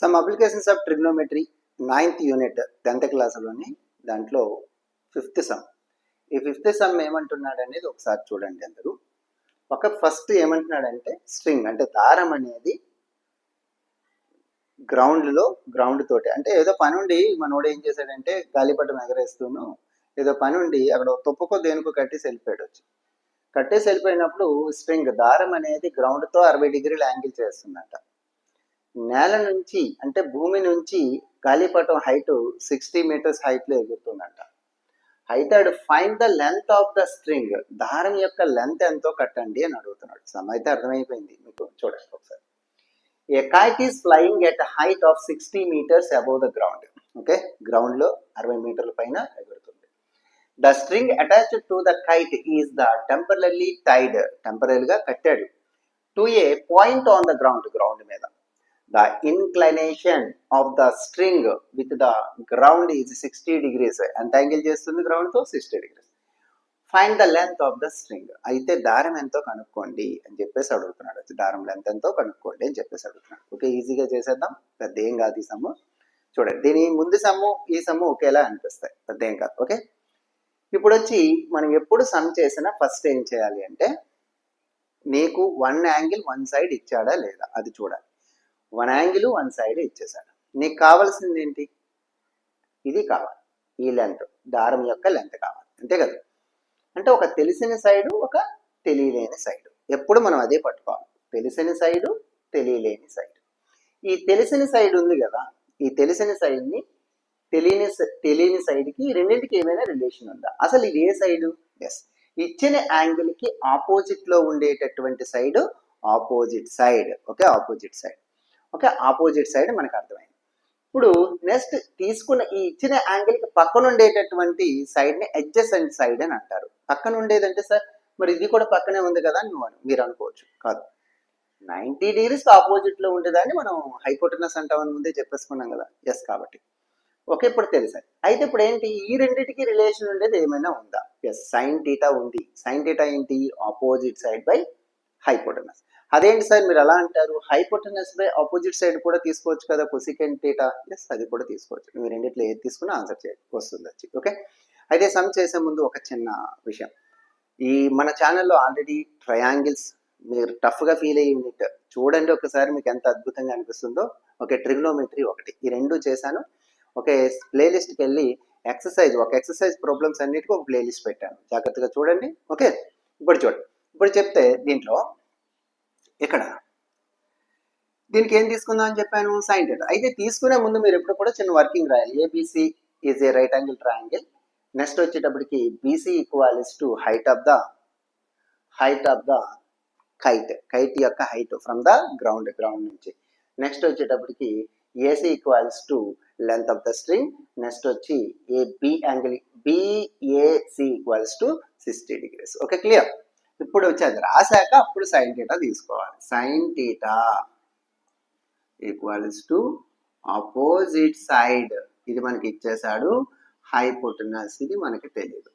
Sum applications of trigonometry ninth unit tenth క్లాస్లోని దాంట్లో fifth sum ఈ fifth sum ఏమంటున్నాడు అనేది ఒకసారి చూడండి అందరూ. ఒక ఫస్ట్ ఏమంటున్నాడంటే స్ట్రింగ్ అంటే దారం అనేది గ్రౌండ్లో గ్రౌండ్ తోటి. అంటే ఏదో పని ఉండి మనోడు ఏం చేశాడంటే గాలిపటం ఎగరేస్తూను ఏదో పని ఉండి అక్కడ తుప్పుకో దేనికో కట్టేసి వెళ్ళిపోయాడు వచ్చి. కట్టేసి వెళ్ళిపోయినప్పుడు స్ట్రింగ్ దారం అనేది గ్రౌండ్తో అరవై డిగ్రీలు యాంగిల్ చేస్తుందట. నేల నుంచి అంటే భూమి నుంచి గాలిపటం హైట్ సిక్స్టీ మీటర్స్ హైట్లో ఎగురుతుందంట. అయితే అడు find the length of the string దారం యొక్క లెంత్ ఎంతో కట్టండి అని అడుగుతున్నాడు. సమ్ అయితే అర్థమైపోయింది మీకు. చూడండి ఒకసారి. A kite is flying at height of sixty metres above the ground okay గ్రౌండ్లో అరవై మీటర్ల పైన ఎగురుతుంది. The string attached to the kite is the temporarily tied టెంపరీగా కట్టాడు. To a point on the ground ground మీద. The inclination of the string with the ground is sixty degrees ఎంత angle చేస్తుంది గ్రౌండ్తో sixty degrees find the length of the string అయితే దారం ఎంతో కనుక్కోండి అని చెప్పేసి అడుగుతున్నాడు. వచ్చి దారం లెంత్ ఎంతో కనుక్కోండి అని చెప్పేసి అడుగుతున్నాడు. ఓకే ఈజీగా చేసేద్దాం. పెద్ద ఏం కాదు ఈ సమ్ము. చూడండి దీని ముందు సమ్ము ఈ సమ్ము ఒకేలా అనిపిస్తాయి. పెద్ద ఏం కాదు. ఓకే? ఇప్పుడు వచ్చి మనం ఎప్పుడు సమ్ చేసినా ఫస్ట్ ఏం చేయాలి అంటే నీకు వన్ యాంగిల్ వన్ సైడ్ ఇచ్చాడా లేదా? అది చూడాలి. వన్ యాంగిల్ వన్ సైడ్ ఇచ్చేసాడు నీకు కావాల్సింది ఏంటి? ఇది కావాలి. ఈ లెంత్ దారం యొక్క లెంత్ కావాలి. అంతే కదా? అంటే ఒక తెలిసిన సైడు ఒక తెలియలేని సైడు ఎప్పుడు మనం అదే పట్టుకోవాలి. తెలిసిన సైడు తెలియలేని సైడ్ ఈ తెలిసిన సైడ్ ఉంది కదా? ఈ తెలిసిన సైడ్ని తెలియని తెలియని సైడ్కి రెండింటికి ఏమైనా రిలేషన్ ఉందా? అసలు ఇది ఏ సైడు ఎస్ ఇచ్చిన యాంగిల్కి ఆపోజిట్లో ఉండేటటువంటి side opposite side okay opposite side okay opposite side మనకు అర్థమైంది. ఇప్పుడు నెక్స్ట్ తీసుకున్న ఈ ఇచ్చిన యాంగిల్కి పక్కన ఉండేటటువంటి సైడ్ని అడ్జసెంట్ సైడ్ అని అంటారు. పక్కన ఉండేదంటే సార్ మరి ఇది కూడా పక్కనే ఉంది కదా అని నువ్వు మీరు అనుకోవచ్చు. కాదు. నైంటీ డిగ్రీస్ ఆపోజిట్లో ఉండేదాన్ని మనం హైపోటనస్ అంటామని ముందే చెప్పేసుకున్నాం కదా. ఎస్ కాబట్టి. ఓకే ఇప్పుడు తెలుసా అయితే ఇప్పుడు ఏంటి? ఈ రెండింటికి రిలేషన్ ఉండేది ఏమైనా ఉందా? ఎస్ సైన్ టీటా ఉంది. సైన్ టీటా ఏంటి? ఆపోజిట్ సైడ్ బై హైపోటనస్ అదేంటి సార్ మీరు ఎలా అంటారు? హైపోటనస్ బై ఆపోజిట్ సైడ్ కూడా తీసుకోవచ్చు కదా కొసికెన్ టీటా ఎస్ అది కూడా తీసుకోవచ్చు. మీరు రెండిట్లో ఏది తీసుకున్నా ఆన్సర్ చేయ వస్తుంది వచ్చి ఓకే అయితే సమ్ చేసే ముందు ఒక చిన్న విషయం. ఈ మన ఛానల్లో ఆల్రెడీ ట్రయాంగిల్స్ మీరు టఫ్గా ఫీల్ అయ్యి యూనిట్ చూడండి ఒకసారి మీకు ఎంత అద్భుతంగా అనిపిస్తుందో. ఓకే ట్రిగ్నోమెట్రీ ఒకటి. ఈ రెండు చేశాను. ఓకే ప్లేలిస్ట్కి వెళ్ళి ఎక్సర్సైజ్ ఒక ఎక్సర్సైజ్ ప్రాబ్లమ్స్ అన్నిటికీ ఒక ప్లేలిస్ట్ పెట్టాను. జాగ్రత్తగా చూడండి. ఓకే ఇప్పుడు చూడండి. ఇప్పుడు చెప్తే దీంట్లో ఇక్కడ. దీనికి ఏం తీసుకుందాం అని చెప్పాను? Sine theta. అయితే తీసుకునే ముందు మీరు ఎప్పుడు కూడా చిన్న వర్కింగ్ రాయాలి. A B C is a right angle triangle next వచ్చేటప్పటికి B C equals to height of the height of the kite kite యొక్క height from the ground ground నుంచి. నెక్స్ట్ వచ్చేటప్పటికి A C equals to length of the string next వచ్చి A B angle B A C equals to sixty degrees okay clear ఇప్పుడు వచ్చేది. రాశాక అప్పుడు sine theta తీసుకోవాలి. Sine theta equals to opposite side ఇది మనకి ఇచ్చేసాడు హైపోటనస్ ఇది మనకి తెలియదు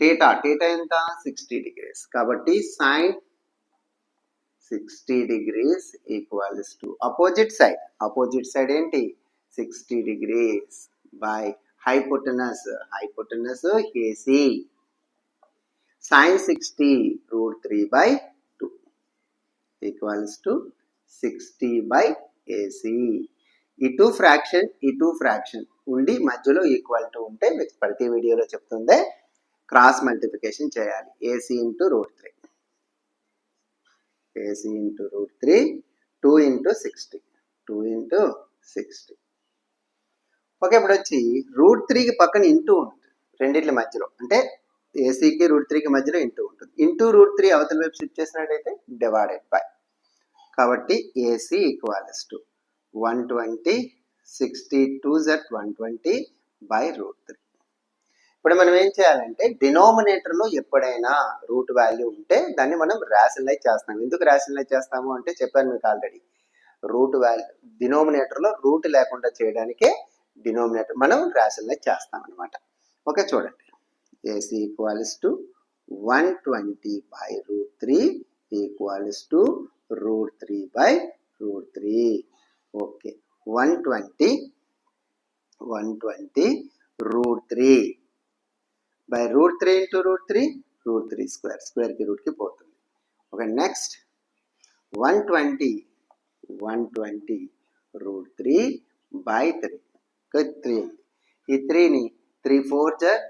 టీటా టీటా ఎంత? సిక్స్టీ డిగ్రీస్ కాబట్టి sine sixty degrees equals to opposite side opposite side ఏంటి? Sixty degrees by hypotenuse hypotenuse A C sine sixty root three by two equals to sixty by A C two fraction ఈ two fraction ఉండి మధ్యలో equal to ఉంటే మీకు ప్రతి వీడియోలో చెప్తుందే cross multiplication చేయాలి. A C into root three A C into root three two into sixty two into sixty okay ఇప్పుడు వచ్చి రూట్ త్రీకి పక్కన ఇంటూ ఉంటుంది రెండిట్ల మధ్యలో. అంటే ఏసీకి రూట్ త్రీకి మధ్యలో ఇంటూ ఉంటుంది. ఇంటూ రూట్ త్రీ అవతల వైపు షిఫ్ట్ చేసినట్టయితే డివైడెడ్ బై కాబట్టి A C equals to one twenty sixty two jet one twenty by root three ఇప్పుడు మనం ఏం చేయాలంటే డినోమినేటర్లో ఎప్పుడైనా రూట్ వాల్యూ ఉంటే దాన్ని మనం ర్యాషనలైజ్ చేస్తాం. ఎందుకు ర్యాషనలైజ్ చేస్తాము అంటే చెప్పాను మీకు ఆల్రెడీ రూట్ వాల్యూ డినోమినేటర్లో రూట్ లేకుండా చేయడానికే డినోమినేటర్ మనం ర్యాషనలైజ్ చేస్తాం అనమాట ఓకే చూడండి. A C equals to one twenty by root three equals to root three by root three okay one twenty one twenty root three by root three into root three root three square స్క్వేర్కి రూట్కి పోతుంది. Okay next one twenty one twenty root three by three three ఈ త్రీని three four జర్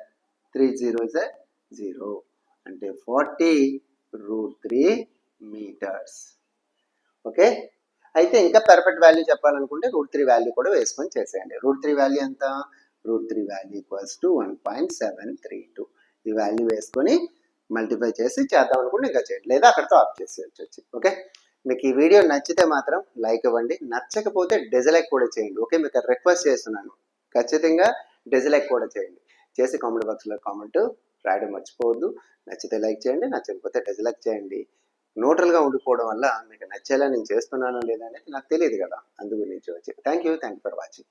three zero జా zero. అంటే forty root three metres. Okay? అయితే ఇంకా perfect value చెప్పాలనుకుంటే రూట్ త్రీ వాల్యూ కూడా వేసుకొని చేసేయండి. రూట్ త్రీ వాల్యూ ఎంత? Root three value equals to one point seven three two ఈ వాల్యూ వేసుకొని మల్టిప్లై చేసి చేద్దాం అనుకుంటే ఇంకా చేయండి. లేదా అక్కడితో ఆఫ్ చేసేయచ్చు వచ్చి ఓకే? మీకు ఈ వీడియో నచ్చితే మాత్రం లైక్ ఇవ్వండి. నచ్చకపోతే డిజలైక్ కూడా చేయండి. ఓకే? మీకు రిక్వెస్ట్ చేస్తున్నాను. ఖచ్చితంగా డిజలైక్ కూడా చేయండి. చేసి కామెంట్ బాక్స్లో కామెంట్ రాయడం మర్చిపోవద్దు. నచ్చితే లైక్ చేయండి నచ్చకపోతే డిజలైక్ చేయండి. న్యూట్రల్గా ఉండిపోవడం వల్ల మీకు నచ్చేలా నేను చేస్తున్నానో లేదా అనేది నాకు తెలియదు కదా. అందు గురించి వచ్చి. Thank you thank you for watching.